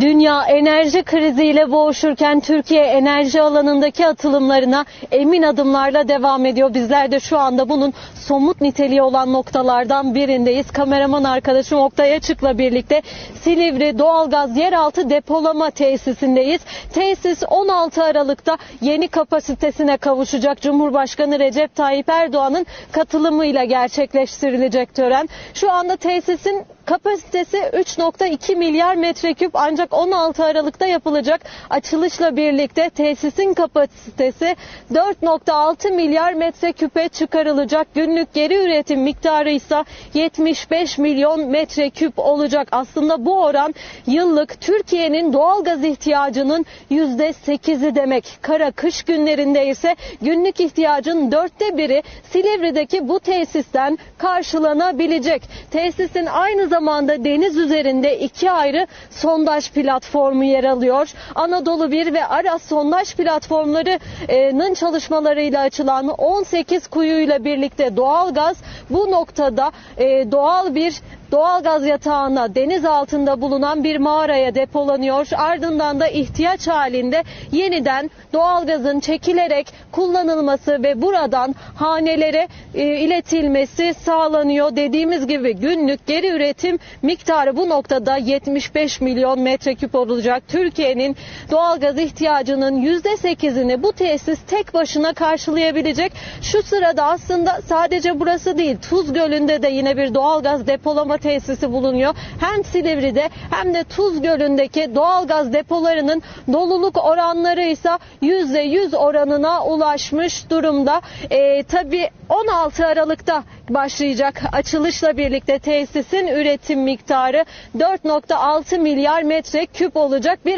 Dünya enerji kriziyle boğuşurken Türkiye enerji alanındaki atılımlarına emin adımlarla devam ediyor. Bizler de şu anda bunun somut niteliği olan noktalardan birindeyiz. Kameraman arkadaşım Oktay Açık'la birlikte Silivri Doğalgaz Yeraltı Depolama Tesisindeyiz. Tesis 16 Aralık'ta yeni kapasitesine kavuşacak. Cumhurbaşkanı Recep Tayyip Erdoğan'ın katılımıyla gerçekleştirilecek tören. Şu anda tesisin kapasitesi 3.2 milyar metreküp ancak 16 Aralık'ta yapılacak açılışla birlikte tesisin kapasitesi 4.6 milyar metreküpe çıkarılacak. Günlük geri üretim miktarı ise 75 milyon metreküp olacak. Aslında bu oran yıllık Türkiye'nin doğal gaz ihtiyacının %8'i demek. Kara kış günlerinde ise günlük ihtiyacın dörtte biri Silivri'deki bu tesisten karşılanabilecek. Tesisin aynı zamanda deniz üzerinde iki ayrı sondaj platformu yer alıyor. Anadolu 1 ve Aras sondaj platformlarının çalışmalarıyla açılan 18 kuyuyla birlikte doğalgaz bu noktada e, doğal bir doğalgaz yatağına deniz altında bulunan bir mağaraya depolanıyor. Ardından da ihtiyaç halinde yeniden doğalgazın çekilerek kullanılması ve buradan hanelere iletilmesi sağlanıyor. Dediğimiz gibi günlük geri üretim miktarı bu noktada 75 milyon metreküp olacak. Türkiye'nin doğalgaz ihtiyacının %8'ini bu tesis tek başına karşılayabilecek. Şu sırada aslında sadece burası değil Tuz Gölü'nde de yine bir doğalgaz depolama tesisi bulunuyor. Hem Silivri'de hem de Tuz Gölü'ndeki doğalgaz depolarının doluluk oranları ise %100 oranına ulaşmış durumda. Ee, tabii 16 Aralık'ta başlayacak açılışla birlikte tesisin üretim miktarı 4.6 milyar metre küp olacak.